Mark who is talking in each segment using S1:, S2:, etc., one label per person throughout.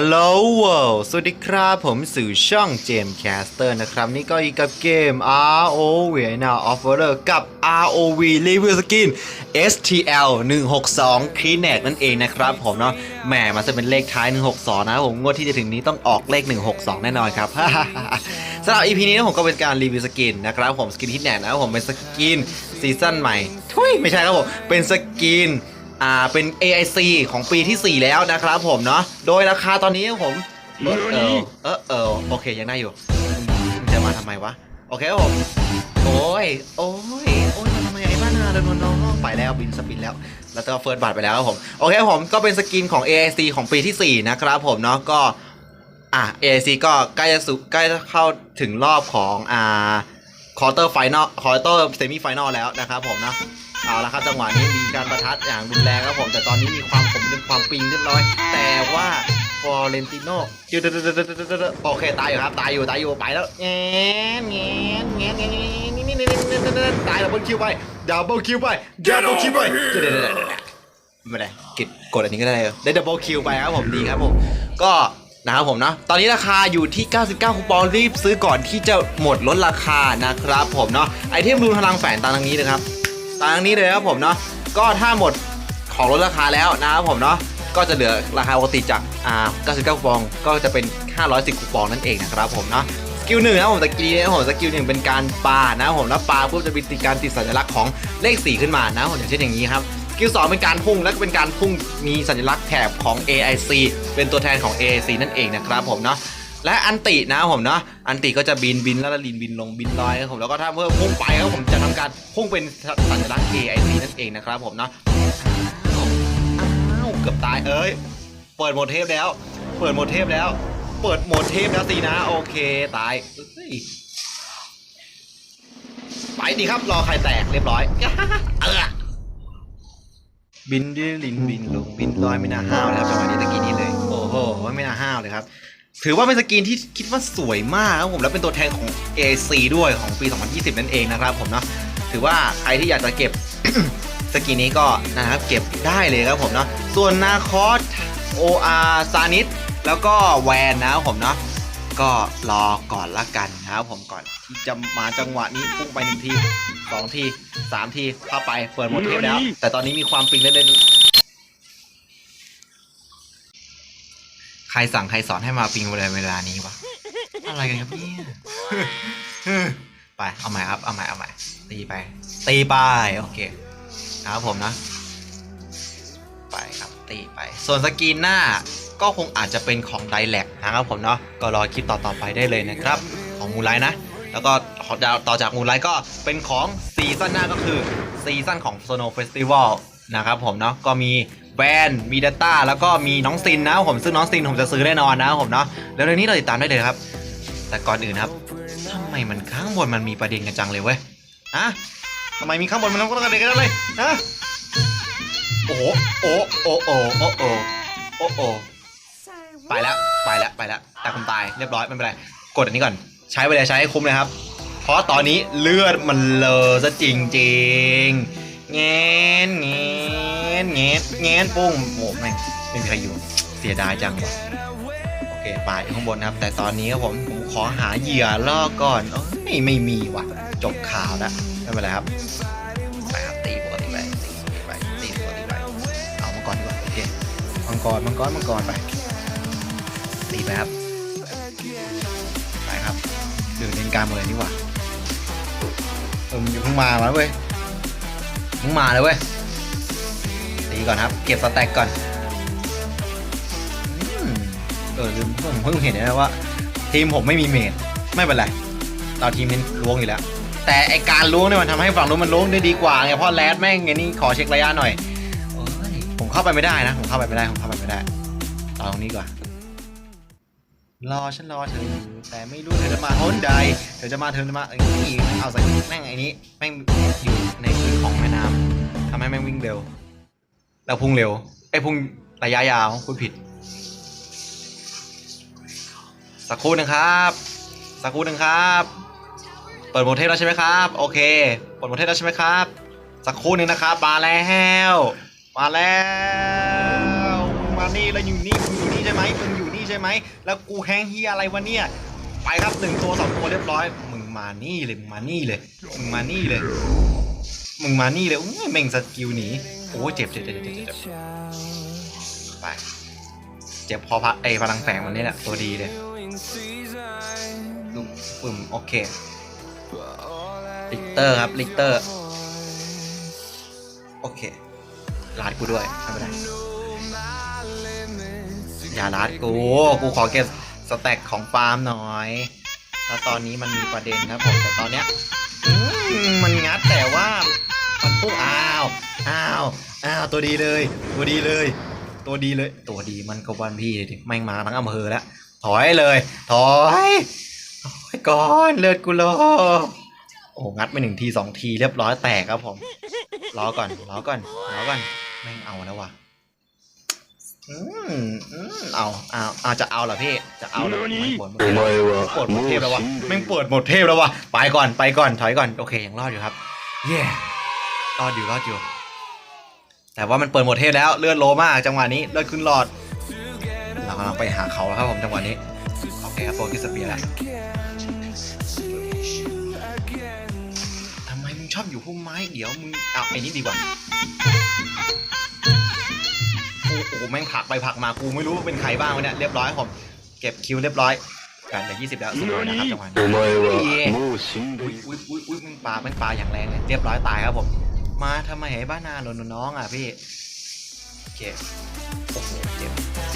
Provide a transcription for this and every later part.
S1: ฮัลโหลสวัสดีครับ ผมสื่อช่องเจมแคสเตอร์นะครับ นี่ก็อีกกับเกม ROV Now of Order กับ ROV Review Skin STL 162 k i n e c นั่นเองนะครับผมเนาะแหมมันจะเป็นเลขท้าย 162 นะผมงวดที่จะถึงนี้ต้องออกเลข 162 แน่นอนครับสำหรับ EP นี้นะผมก็เป็นการรีวิวสกินนะครับผมสกินฮิตแนนะครับผมเป็นสกินซีซั่นใหม่ทุยไม่ใช่ครับผมเป็นสกิน อ่าเป็น AIC ของปีที่ 4 แล้วนะครับผมเนาะโดยราคาตอนนี้ครับผมเออเออเออเออโอเคยังได้อยู่มึงจะมาทำไมวะ โอเคครับผม โอ้ย โอ้ย โอ้ยมาทำไมไอ้บ้านาเดินวนน้องไปแล้วบินสปินแล้ว แล้วก็เฟิร์สบัตไปแล้วครับผม โอเคครับผมก็เป็นสกินของ AIC ของปีที่ 4 นะครับผมเนาะก็อะ AIC ก็ใกล้จะสุใกล้จะเข้าถึงรอบของอ่าคอร์เตอร์ไฟนอลคอร์เตอร์เซมิไฟนอลแล้วนะครับผมนะ เอาละครับจังหวะนี้มีการประทัดอย่างรุนแรงครับผมแต่ตอนนี้มีความขมเรื่องความปิงเรียบร้อย แต่ว่าฟอเรนติโน่โอเคตายอยู่ครับตายอยู่ตายอยู่ไปแล้วแงนแงนแงนแงนนี่นี่นี่นี่ตายดับเบิลคิวไปดับเบิลคิวไปดับเบิลคิวไปเดี๋ยวเดี๋ยวเดี๋ยวไม่เป็นไรกดกดอันนี้ก็ได้ได้ดับเบิลคิวไปครับผมดีครับผมก็นะครับผมนะตอนนี้ราคาอยู่ที่ 99 คูปองรีบซื้อก่อนที่จะหมดลดราคานะครับผมเนาะไอเทมรูนพลังแฝงตามทางนี้นะครับ ตามนี้เลยครับผมเนาะก็ถ้าหมดของลดราคาแล้วนะครับผมเนาะก็จะเหลือราคาปกติจากอ่า99คูปองก็จะเป็น 510คูปองนั่นเองนะครับผมเนาะสกิลหนึ่งนะผมตะกี้นะผมสกิลหนึ่งเป็นการปานะครับผมแล้วปาปุ๊บจะมีการติดสัญลักษณ์ของเลข 4 ขึ้นมานะผมอย่างเช่นอย่างนี้ครับสกิลสองเป็นการพุ่งแล้วก็เป็นการพุ่งมีสัญลักษณ์แถบของ AIC เป็นตัวแทนของ AIC นั่นเองนะครับผมเนาะและอันตินะผมเนาะอันติก็จะบินบินแล้วก็ลินบินลงบินลอยครับผมแล้วก็ถ้าเพิ่มพุ่งไปครับผมจะ การพุ่งเป็นสัญลักษณ์ AIC นั่นเองนะครับผมเนาะอ้าวเกือบตายเอ้ย เปิดโหมดเทพแล้ว เปิดโหมดเทพแล้ว เปิดโหมดเทพแล้วสินะ โอเค ตายไปดีครับ รอใครแตกเรียบร้อยเออบินดิลินบินลงบินลอยไม่น่าห้าวเลยครับจังหวะนี้ตะกี้นี้เลย โอ้โหไม่น่าห้าวเลยครับ ถือว่าเป็นสกินที่คิดว่าสวยมากครับผมแล้วเป็นตัวแทนของ AC ด้วยของปี 2020 นั่นเองนะครับผมเนาะ ถือว่าใครที่อยากจะเก็บ สกินนี้ก็นะครับเก็บได้เลยครับผมเนาะส่วนนาคอส OR ซานิสแล้วก็แวนนะครับผมเนาะก็รอก่อนละกันนะครับผมก่อนที่จะมาจังหวะนี้พุ่งไปหนึ่งทีสองทีสามทีเข้าไปเปิดหมดเทปแล้ว แต่ตอนนี้มีความปิงเล่นๆใครสั่งใครสอนให้มาปิงเวลาเวลานี้วะอะไรกันครับเนี่ย ไป เอาใหม่ครับ เอาใหม่ เอาใหม่ ตีไป ตีไป โอเค ครับผมนะ ไปครับ ตีไป ส่วนสกรีนหน้าก็คงอาจจะเป็นของไดแลกนะครับผมเนาะ ก็รอคลิปต่อๆไปได้เลยนะครับ ของมูไลนะ แล้วก็ต่อจากมูไลก็เป็นของซีซั่นหน้าก็คือซีซั่นของ Snow Festival นะครับผมเนาะ ก็มีแวนมีดัตต้าแล้วก็มีน้องซินนะครับผมซึ่งน้องซินผมจะซื้อแน่นอนนะครับผมเนาะแล้วเรื่องนี้เราติดตามได้เลยครับ แต่ก่อนอื่นครับ ทำไมมันข้างบนมันมีประเด็นกันจังเลยเว้ยอะทำไมมีข้างบนมันต้องกระเด็นกันเลยฮะโอ้โหโอ้โอ้โอ้โอ้โอ้โอ้โอ้ไปแล้วไปแล้วไปแล้วแต่ผมตายเรียบร้อยไม่เป็นไรกดอันนี้ก่อน ใช้ไปเลยใช้ให้คุ้มเลยครับ เพราะตอนนี้เลือดมันเลอซะจริงจริงเงี้ยเงี้ยเงี้ยเงี้ยปุ้งโอ้แม่งไม่มีใครอยู่เสียดายจังวะ โอเคไปข้างบนนะครับ แต่ตอนนี้ครับผมผมขอหาเหยื่อล่อก่อนเอ้ยไม่มีว่ะ จบข่าวแล้วไม่เป็นไรครับไปครับตีปกติไปตีปกติไปตีปกติไปเอามังกรดีกว่าโอเคมังกรมังกรมังกรไปตีไปครับไปครับดึงเล่นการหมดเลยดีกว่าเออมึงอยู่เพิ่งมามาเว้ยมึงมาเลยเว้ยตีก่อนครับ เก็บสแต็กก่อน เออลืมผมเพิ่งเห็นนะว่า ทีมผมไม่มีเมดไม่เป็นไรเราทีมนี้ล้วงอยู่แล้ว แต่ไอการล้วงเนี่ยมันทำให้ฝั่งนู้นมันล้วงได้ดีกว่าไงเพราะแรดแม่งไงนี่ขอเช็คระยะหน่อยโอ้ยผมเข้าไปไม่ได้นะ ผมเข้าไปไม่ได้ผมเข้าไปไม่ได้เอาตรงนี้ก่อนรอฉันรอเธออยู่แต่ไม่รู้เธอจะมาหนใดเธอจะมาเธอจะมาเอ้ยเอาใส่แม่งไอ้นี้แม่งอยู่ในพื้นของแม่น้ำทำให้แม่งวิ่งเร็ว แล้วพุ่งเร็วไอ้พุ่งระยะยาวคุณผิด สักครู่หนึงครับ สักครู่หนึ่งครับ เปิดโหมดเทปแล้วใช่ไหมครับ โอเค เปิดโหมดเทปแล้วใช่ไหมครับ สักครู่หนึ่งนะครับ มาแล้ว มาแล้ว มานี่แล้วอยู่นี่มึงอยู่นี่ใช่ไหมมึงอยู่นี่ใช่ไหม แล้วกูแฮงเฮียอะไรวะเนี่ย ไปครับหนึ่งตัวสองตัวเรียบร้อย มึงมานี่เลย มึงมานี่เลย มึงมานี่เลย มึงมานี่เลยอุ้ยแม่งสกิลหนี โอ้เจ็บเจ็บเจ็บเจ็บเจ็บเจ็บไป เจ็บพอพระไอพลังแฝงมันนี่แหละตัวดีเลย ดูปึ่มโอเคลิกเตอร์ครับลิกเตอร์ โอเคลาดกูด้วยไม่เป็นไรอย่าลาดกู กูขอเก็บสแต็กของฟาร์มหน่อยแล้วตอนนี้มันมีประเด็นครับผมแต่ตอนเนี้ยอืมมันงัดแต่ว่ามันปุ๊บอ้าวอ้าวอ้าวตัวดีเลย ตัวดีเลย ตัวดีเลย ตัวดีมันก็วันพี่ดิแม่งมาทั้งอำเภอแล้ว ถอยเลย ถอยถอยก่อนเลือดกูรอโอ้งัดไปหนึ่งทีสองทีเรียบร้อยแตกครับผมรอก่อนรอก่อนรอก่อนแม่งเอาแล้ววะอืมอืมเอาเอาเอาจะเอาเหรอพี่จะเอาเหรอไม่ปวดปว
S2: ด
S1: หมดเทพแล้ววะแม่งปวดหมดเทพแล้ววะไปก่อนไปก่อนถอยก่อนโอเคยังรอดอยู่ครับเย่รอดอยู่รอดอยู่แต่ว่ามันเปิดหมดเทพแล้วเลือดโลมากจังหวะนี้เลือดขึ้นหลอด เรากำลังไปหาเขาแล้วครับผมจังหวะนี้ โอเคครับโปกิสเปียร์แล้วทำไมมึงชอบอยู่พุ่มไม้ เดี๋ยวมึงเอาไอ้นี้ดีกว่ากูโอ้แม่งผักไปผักมากูไม่รู้ว่าเป็นใครบ้างวะเนี่ยเรียบร้อยครัมเก็บคิวเรียบร้อยกันแต่ยี่สิบแล้วสุดยอดนะครับจังหวะนี้อุ้อุ้ยอุ้ยอุ้ยมึงปลาแม่งปลาอย่างแรงเลยเรียบร้อยตายครับผม มาทำไมไห้บ้านนาหล่นน้องอะพี่โอเค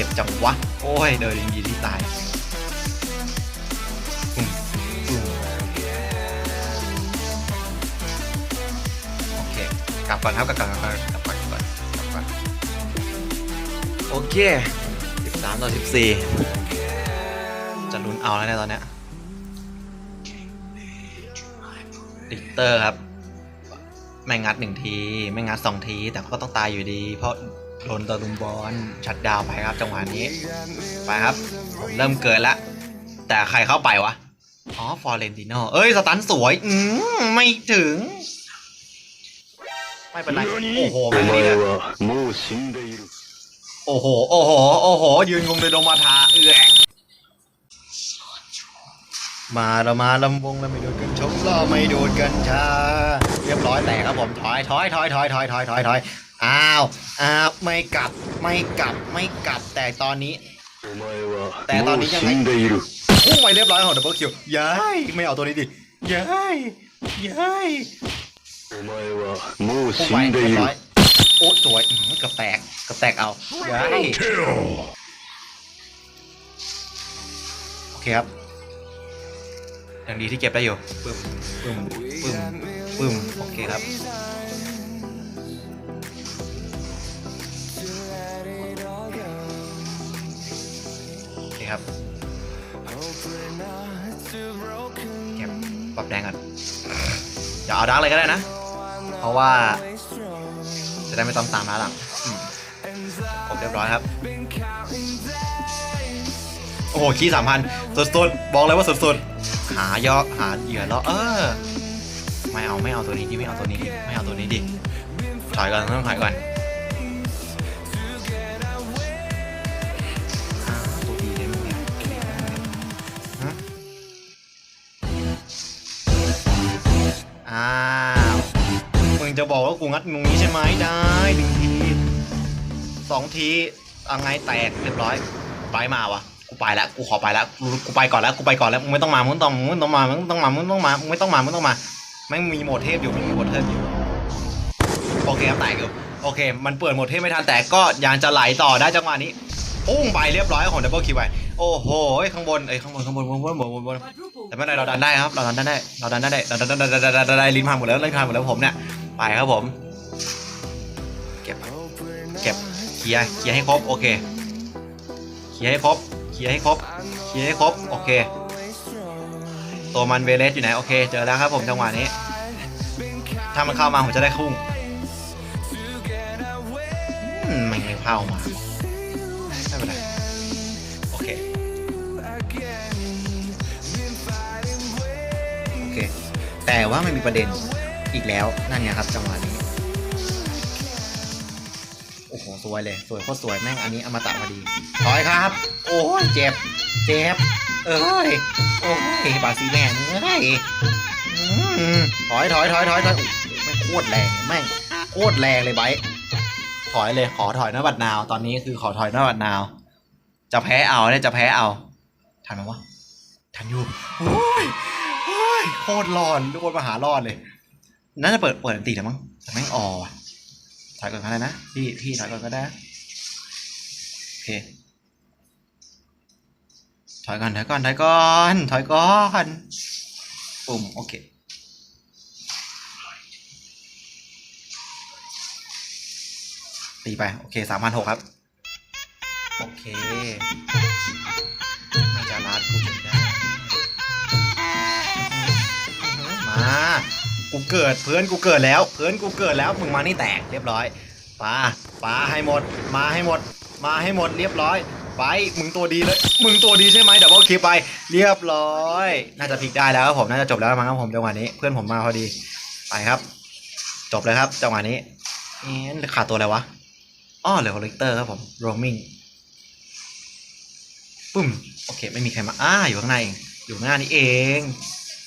S1: จ็บจังวะ โอ้ย เดินยิงที่ตายโอเค กลับก่อนครับกลับก่อนกลับก่อนกลับก่อนกลับก่อนกลับโอเคสิบสามต่อสิบสี่จะลุ้นเอาแล้วเนี่ยตอนเนี้ยลิกเตอร์ครับ ไม่งัดหนึ่งที ไม่งัดสองที แต่ก็ต้องตายอยู่ดี เพราะ โดนตะลุมบอลชัดดาวไปครับจังหวะนี้ ไปครับ ผมเริ่มเกินละ แต่ใครเข้าไปวะ อ๋อ ฟอร์เรนติโนเอ้ย สตันสวย อืมไม่ถึง ไม่เป็นไร โอ้โหแบบนี้
S2: น
S1: โอ้โห โอ้โห โอ้โห ยืนงงเลยโดมาทาเอือมาเรามาลำวงเราไม่โดนกันชกเราไม่โดนกันชา เรียบร้อยแตกครับผมถอยถอยถอยถอยถอยถอยถอย อ้าวอ้าวไม่กลับไม่กลับไม่กลับแต่ตอนนี้ แต่ตอนนี้ยังไงพุ่งไปเรียบร้อยของดับเบิลคิวย้ายไม่เอาตัวนี้ดิย้ายย้ายพุ่งไปเรียบร้อยโอ้สวยเกือบแตกเกือบแตกเอาย้ายโอเคครับอย่างดีที่เก็บได้อยู่ปึ้มปึ้มปึ้มปึ้มโอเคครับ ครับเก็บปรับแดงก่อนอย่าเอาดักเลยก็ได้นะ เพราะว่า จะได้ไม่ต้องตามล้าหลังอืมครบเรียบร้อยครับ โอ้โหขี้สามพันสุดๆ บอกเลยว่าสุดๆ หายอหาเหยื่อแล้วเออ ไม่เอาไม่เอาตัวนี้ดิไม่เอาตัวนี้ดิไม่เอาตัวนี้ดิถอยก่อนต้องถอยก่อน งจะบอกว่ากูงัดงูนี้ใช่ไหมได้หนึ่งทีสองทีเอาไงแตกเรียบร้อยไปมาวะกูไปแล้วกูขอไปแล้วกูกูไปก่อนแล้วกูไปก่อนแล้วมึงไม่ต้องมามึงต้องมึงต้องมามึงต้องมามึงต้องมามึงไม่ต้องมามึงต้องมาแม่งมีโหมดเทพอยู่ไม่มีโหมดเทพอยู่โอเคครับแตกอยู่โอเค มันเปิดโหมดเทพไม่ทันแต่ก็ยังจะไหลต่อได้จังหวะนี้พุ่งไปเรียบร้อยของดับเบิลคิวไปโอ้โหข้างบนเอ้ข้างบนข้างบนบนบนบนบนบนแต่ไม่เป็นไรเราดันได้ครับเราดันได้เราดันได้เราดันได้เราดันได้เราได้ได้ลิ้นพังหมดแล้วลิ้นพังหมดแล้วผมเนี่ย ไปครับผม เก็บเก็บเคลียร์เคลียร์ให้ครบโอเคเคลียร์ให้ครบเคลียร์ให้ครบเคลียร์ให้ครบโอเคตัวมันเวเลสอยู่ไหนโอเคเจอแล้วครับผมจังหวะนี้ ถ้ามันเข้ามาผมจะได้คุ้งมมันไม่เข้ามาไม่เป็นไรโอเคโอเคแต่ว่ามันมีประเด็น อีกแล้วนั่นไงครับ จังหวะนี้ โอ้โหสวยเลย สวยโคตรสวยแม่งอันนี้อมตะพอดีถอยครับ โอ้ยเจ็บ เจ็บ เอ้ยโอ้ยบาซีแลนด์เอ้ยถอยถอยถอยถอยถอยแม่งโคตรแรงแม่งโคตรแรงเลยไบร์ถอยเลยขอถอยหน้าบัดนาว ตอนนี้คือขอถอยหน้าบัดนาว จะแพ้เอาเนี่ยจะแพ้เอาทันไหมวะทันอยู่โอ้ยโอ้ยโคตรรอนทุกคนมาหารอดเลย น่าจะเปิดเปิดอันตีแล้วมั้งแต่แม่งออว่ะถอยก่อนก็ได้นะพี่พี่ถอยก่อนก็ได้โอเคถอยก่อนถอยก่อนถอยก่อนถอยก่อนปุ่มโอเคตีไป โอเคสามพันหกครับ โอเคน่าจะรัดกูจนได้มา กูเกิดเพื่อนกูเกิดแล้ว เพื่อนกูเกิดแล้วมึงมานี่แตกเรียบร้อยปาปาให้หมด มาให้หมด มาให้หมดเรียบร้อย ไปมึงตัวดีเลยมึงตัวดีใช่ไหมเดี๋ยวก็คลิปไป เรียบร้อย น่าจะพลิกได้แล้วครับผมน่าจะจบแล้วมั้งครับผมจังหวะนี้เพื่อนผมมาพอดีไปครับ จบเลยครับจังหวะนี้เอ๊ะขาดตัวอะไรวะอ้อเหลือคอลเลกเตอร์ครับผม roaming ปึ้มโอเคไม่มีใครมาอ้าอยู่ข้างในเองอยู่ข้างหน้านี่เอง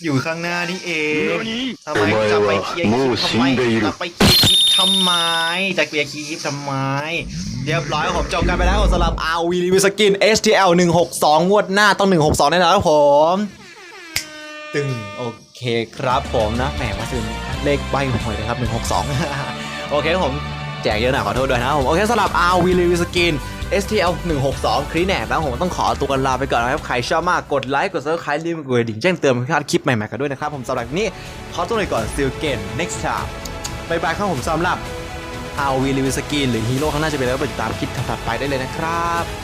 S1: อยู่ข้างหน้านี่เองทำไมจะไปเคลียร์คลิปทำไมจะไปเคลียร์คลิปทำไมจะเคลียร์คลิปทำไม เรียบร้อยผมจบกันไปแล้วสำหรับ RV Review Skin STL 162 งวดหน้าต้อง 162 แน่นอนครับผม ตึงโอเคครับผมนะแหมว่าซึมเลขใบหวยเลยครับ 162 โอเคครับผมแจกเยอะหน่อยขอโทษด้วยนะครับผมโอเคสำหรับ RV Review Skin STL 162คลีแนกแล้วผมต้องขอตัวกันลาไปก่อนนะครับ ใครชอบมากกดไลค์กด subscribe รีบกดกระดิ่งแจ้งเตือนเพื่อพลาดคลิปใหม่ๆกันด้วยนะครับ ผมสำหรับวันนี้ขอตัวไปก่อนซิลเกน next time บายบายครับผมสำหรับ RV Review Skin หรือฮีโร่ข้างหน้าจะเป็นแล้วไปติดตามคลิปถัดๆไปได้เลยนะครับ